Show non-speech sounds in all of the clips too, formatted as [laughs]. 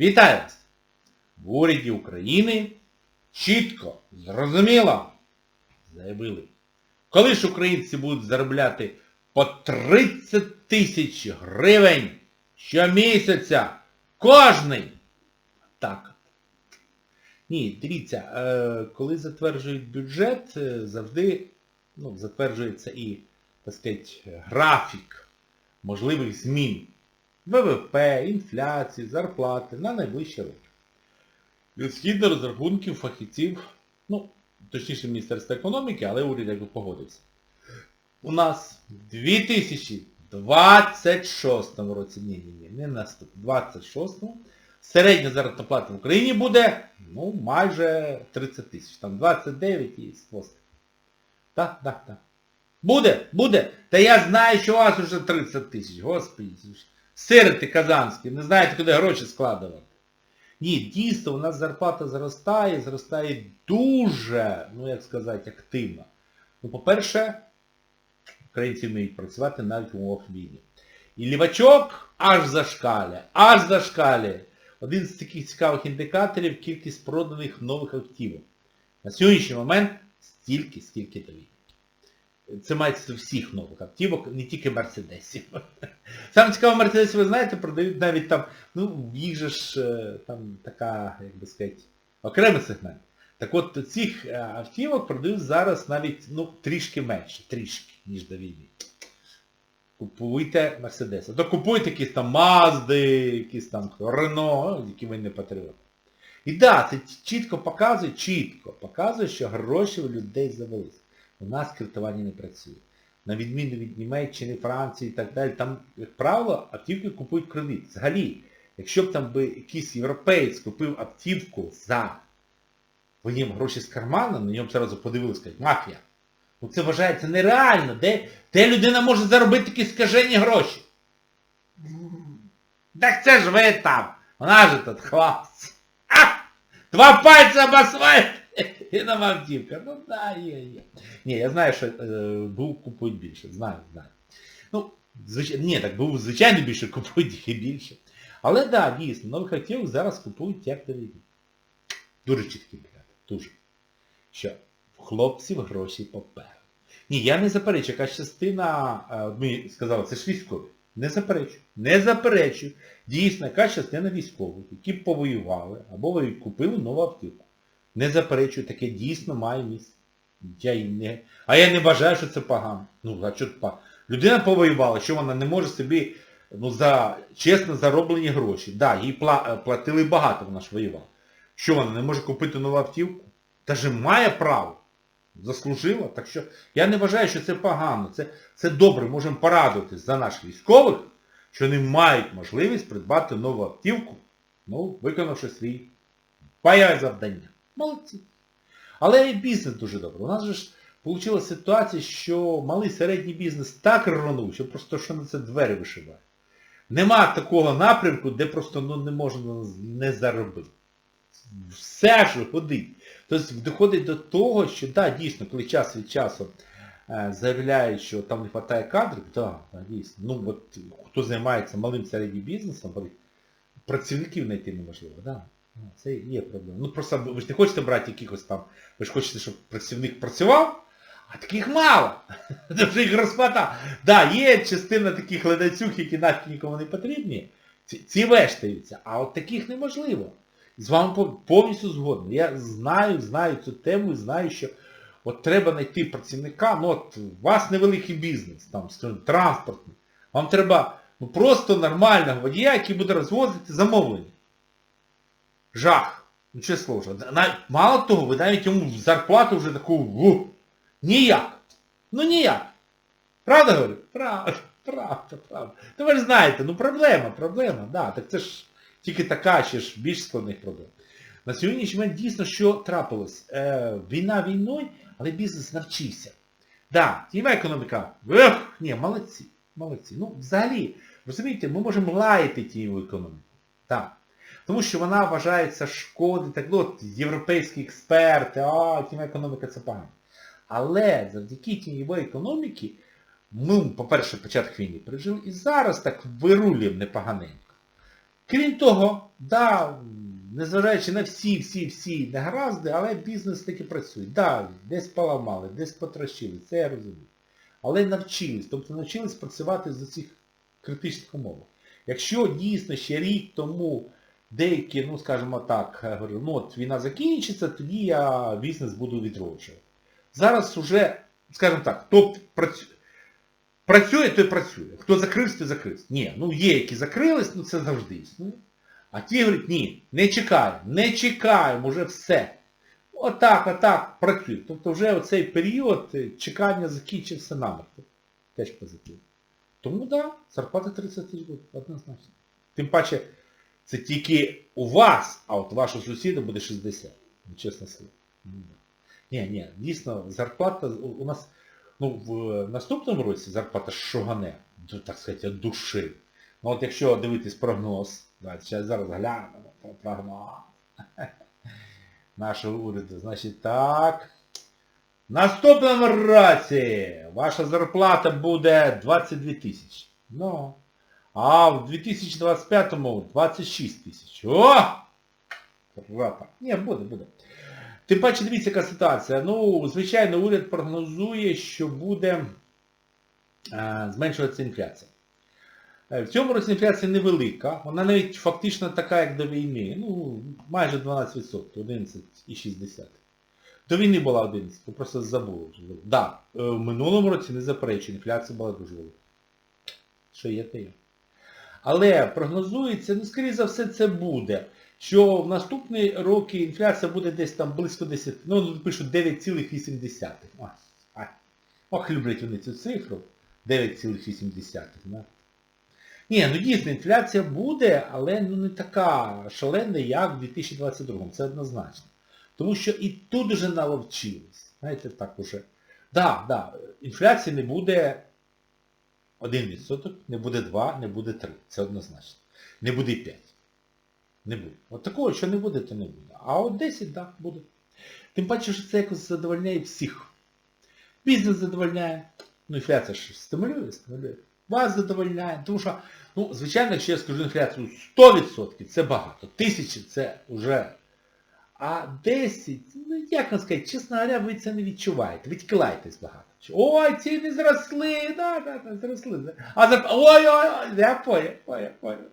Вітаю вас! В уряді України чітко, зрозуміло заявили, коли ж українці будуть заробляти по 30 тисяч гривень щомісяця кожний. Так. Ні, дивіться, е, коли затверджують бюджет, е, завжди ну, затверджується і, так сказати, графік можливих змін ВВП, інфляції, зарплати на найближчі роки. От Згідно розрахунків фахівців, ну, точніше Міністерства економіки, але уряд якби погодився. У нас в 2026 році, ні, ні, ні, не наступному, 26 середня заробітна плата в Україні буде, ну, майже 30 тисяч, там 29 і з. Так, так, так. Буде, буде. Та я знаю, що у вас вже 30 тисяч, господи. Сирити казанські, не знаєте, куди гроші складувати. Ні, дійсно, у нас зарплата зростає, зростає дуже, ну як сказати, активно. Ну, по-перше, українці вміють працювати навіть в умовах війни. І лівачок аж зашкалює, аж зашкалює. Один з таких цікавих індикаторів кількість проданих нових автівок. На сьогоднішній момент стільки, скільки до війни. Це мається всіх нових автівок, не тільки мерседесів. Саме цікаво, мерседесів, ви знаєте, продають навіть там, ну, їх же ж е, там така, як би сказати, окремий сегмент. Так от цих е, автівок продають зараз навіть ну, трішки менше, трішки, ніж до війни. Купуйте Мерседеси. То купуйте якісь там Мазди, якісь там Рено, які ви не патріоти. І да, це чітко показує, чітко показує, що гроші у людей завелись. У нас кредитування не працює. На відміну від Німеччини, Франції і так далі, там, як правило, автівки купують кредит. Взагалі, якщо б там би якийсь європеєць купив автівку за винім гроші з кармана, на ньому одразу подивилися, кажуть, мафія. Ну це вважається нереально. Де, де людина може заробити такі скажені гроші? Так це ж ви там. Вона ж тут хлопці. Два пальця об асфальт [laughs] і на автівка. Ну да, є, є. Ні, я знаю, що е, був купують більше. Знаю, знаю. Ну, звичайно, ні, так був звичайно більше, купують [laughs] і більше. Але так, да, дійсно, нових автівок зараз купують як то. Дуже чіткі порядок. Дуже. Що хлопців гроші попереду. Ні, я не заперечую, яка частина, е, ми сказали, це ж військові. Не заперечую. Не заперечую. Дійсно, яка частина військових, які повоювали, або купили нову автівку. Не заперечую, таке дійсно має місце. Я і не... А я не вважаю, що це погано. Ну, а що па? Людина повоювала, що вона не може собі ну, за чесно зароблені гроші. Да, їй пла... платили багато, вона ж воювала. Що вона не може купити нову автівку? Та же має право. Заслужила. Так що я не вважаю, що це погано. Це, це добре, можемо порадуватись за наших військових, що вони мають можливість придбати нову автівку, ну, виконавши свій паяє завдання. Молодці. Але і бізнес дуже добре. У нас же ж вийшла ситуація, що малий середній бізнес так рванув, що просто що на це двері вишиває. Нема такого напрямку, де просто ну, не можна не заробити. Все ж годить. Тобто доходить до того, що да, дійсно, коли час від часу е, заявляють, що там не вистачає кадрів, да, дійсно. Ну от хто займається малим середнім бізнесом, працівників знайти неможливо. Да. Ну, Це є проблема. Ну просто ви ж не хочете брати якихось там, ви ж хочете, щоб працівник працював, а таких мало. [laughs] Вже їх розпата. Да, є частина таких ледацюг, які нафіг нікому не потрібні. Ці, вештаються, а от таких неможливо. З вами повністю згоден. Я знаю, знаю цю тему і знаю, що от треба знайти працівника, ну от у вас невеликий бізнес, там, транспортний. Вам треба ну, просто нормального водія, який буде розвозити замовлення. Жах. Ну чесно слово. Мало того, ви навіть йому зарплату вже таку ву, ніяк. Ну ніяк. Правда говорю? Правда, правда, правда. Ну ви ж знаєте, ну проблема, проблема, да. Так це ж тільки така, ще ж більш складних проблем. На сьогоднішній момент дійсно, що трапилось? Е, війна війною, але бізнес навчився. Да, тіва економіка, ех, ні, молодці, молодці. Ну, взагалі, розумієте, ми можемо лаяти тіньову економіку. Так. Тому що вона вважається шкодить, так, ну, от, європейські експерти, а, тіньова економіка це погано. Але завдяки тіньової економіки, ми, по-перше, початок війни пережили, і зараз так вирулюємо непоганенько. Крім того, да, незважаючи на всі-всі-всі негаразди, але бізнес таки працює. Да, десь поламали, десь потрощили, це я розумію. Але навчились, тобто навчились працювати за цих критичних умовах. Якщо дійсно ще рік тому деякі, ну скажімо так, я говорю, ну от війна закінчиться, тоді я бізнес буду відроджувати. Зараз уже, скажімо так, хто працює, той працює. Хто закрився, той закрився. Ні, ну є, які закрились, ну це завжди існує. А ті говорять, ні, не чекаємо, не чекаємо, уже все. Отак, отак працює. Тобто вже оцей період е, чекання закінчився намертво. Теж позитивно. Тому так, да, зарплата 30 тисяч однозначно. Тим паче, це тільки у вас, а от вашого сусіда буде 60. Ну, чесне слово. Ну. Ні, ні, дійсно, зарплата у нас, ну, в наступному році зарплата шугане, так сказати, душі. Ну от якщо дивитись прогноз, давайте зараз глянемо прогноз [laughs] нашого уряду, значить так. В наступному році ваша зарплата буде 22 тисячі. Ну. А в 2025-му 26 тисяч. О! Рапа. Ні, буде, буде. Тим паче, дивіться, яка ситуація. Ну, звичайно, уряд прогнозує, що буде е, зменшуватися інфляція. Е, В цьому році інфляція невелика, вона навіть фактично така, як до війни. Ну, майже 12%, 11,6%. До війни була 11, то просто забули. вже. Да, е, в минулому році не заперечую, інфляція була дуже велика. Що є, те є. Але прогнозується, ну, скоріше за все, це буде, що в наступні роки інфляція буде десь там близько 10, ну, тут пишуть 9,8. Ось, ай. Ох, люблять вони цю цифру. 9,8. Да? Ні, ну дійсно, інфляція буде, але ну, не така шалена, як в 2022 Це однозначно. Тому що і тут вже наловчились. Знаєте, так уже. Да, да, інфляції не буде 1%, не буде 2, не буде 3. Це однозначно. Не буде 5. Не буде. От такого, що не буде, то не буде. А от 10, так, да, буде. Тим паче, що це якось задовольняє всіх. Бізнес задовольняє. Ну, інфляція ж стимулює, стимулює. Вас задовольняє. Тому що, ну, звичайно, якщо я скажу інфляцію 100%, це багато. Тисячі це вже. А 10, ну як вам сказати, чесно говоря, ви це не відчуваєте. Ви багато. Ой, ціни зросли, да, да, да, зросли. А за... Ой, ой, ой, я понял, понял, понял.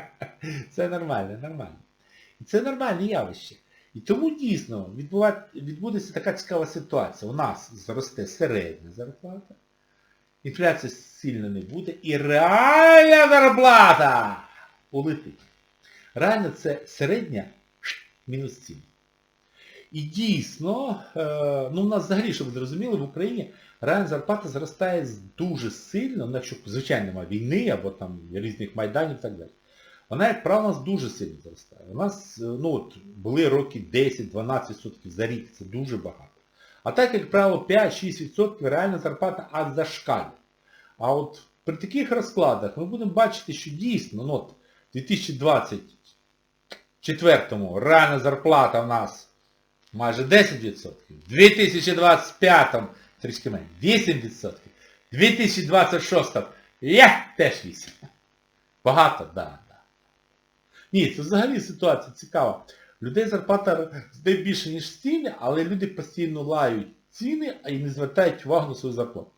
[laughs] Це нормально, нормально. І це нормальне явище. І тому дійсно відбудеться така цікава ситуація. У нас зросте середня зарплата, інфляція сильно не буде, і реальна зарплата улетить. Реально це середня мінус ціни. І дійсно, е, ну у нас взагалі, щоб ви зрозуміли, в Україні реальна зарплата зростає дуже сильно, ну, якщо, звичайно, немає війни або там різних майданів і так далі. Вона, як правило, у нас дуже сильно зростає. У нас е, ну, от, були роки 10-12% за рік, це дуже багато. А так, як правило, 5-6% реальна зарплата аж зашкалює. А от при таких розкладах ми будемо бачити, що дійсно, ну от, 2020 четвертому реальна зарплата в нас майже 10%. В 2025 трішки менше 8%. В 2026 є теж 8. Багато, так. Да, да. Ні, це взагалі ситуація цікава. Людей зарплата здає більше, ніж ціни, але люди постійно лають ціни, й не звертають увагу на свою зарплату.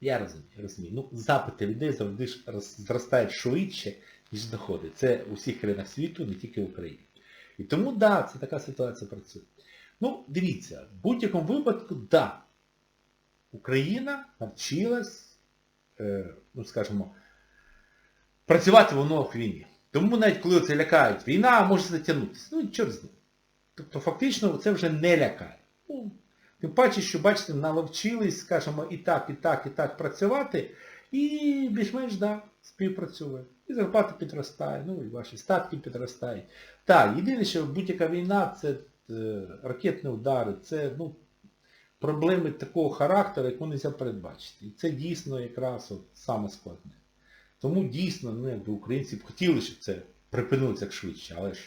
Я розумію, розумію. Ну, запити людей завжди зростають швидше, ніж доходи. Це у всіх країнах світу, не тільки в Україні. І тому, так, да, це така ситуація працює. Ну, дивіться, в будь-якому випадку, так, да, Україна навчилась, е, ну, скажімо, працювати в умовах війни. Тому навіть коли це лякають, війна може затягнутися. Ну, чорт з ним. Тобто фактично це вже не лякає. Ну, тим паче, що, бачите, наловчились, скажімо, і так, і так, і так працювати, і більш-менш, да, співпрацює. І зарплата підростає, ну і ваші статки підростають. Так, єдине, що будь-яка війна це е, ракетні удари, це ну, проблеми такого характеру, яку не можна передбачити. І це дійсно якраз от саме складне. Тому дійсно, ну, якби українці б хотіли, щоб це припинилося як швидше, але ж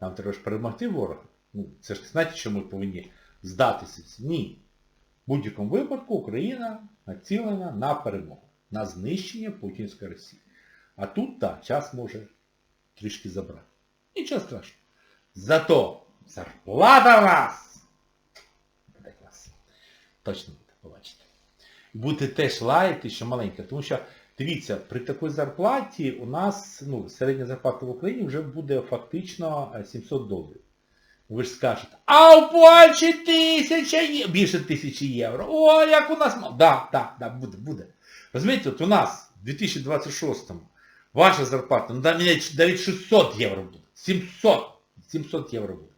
нам треба ж перемогти ворога. Ну, це ж не значить, що ми повинні здатися. Ні. В будь-якому випадку Україна націлена на перемогу, на знищення Путінської Росії. А тут, так, час може трішки забрати. Нічого страшного. Зато зарплата у нас буде клас. Точно буде, побачите. Будете теж лаяти, що маленька. Тому що, дивіться, при такій зарплаті у нас ну, середня зарплата в Україні вже буде фактично е, 700 доларів. Ви ж скажете, а у Польщі тисяча є... більше тисячі євро. О, як у нас мало. Да, да, да, буде, буде. Розумієте, от у нас в 2026-му ваша зарплата, ну навіть навіть 600 євро буде. 700. 700 євро буде.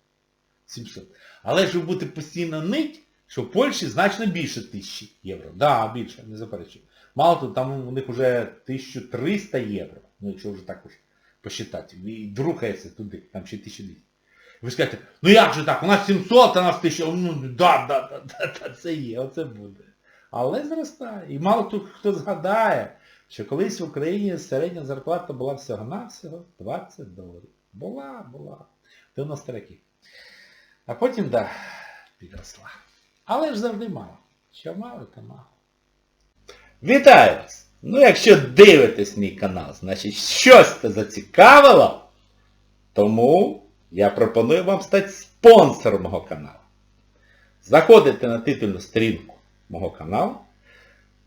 700. Але ж ви будете постійно нить, що в Польщі значно більше тисячі євро. Да, більше, не заперечую. Мало того, там у них вже 1300 євро. Ну, якщо вже так уж посчитати. І друкається туди, там ще 1200. Ви скажете, ну як же так, у нас 700, а у нас 1000, ну да, да, да, да, да, це є, оце буде. Але зростає. І мало хто, хто згадає, що колись в Україні середня зарплата була всього-навсього 20 доларів. Була, була. 90 років. А потім, да, підросла. Але ж завжди мало. Що мало, то мало. Вітаю вас! Ну якщо дивитесь мій канал, значить щось це зацікавило, тому я пропоную вам стати спонсором мого каналу. Заходите на титульну сторінку мого каналу,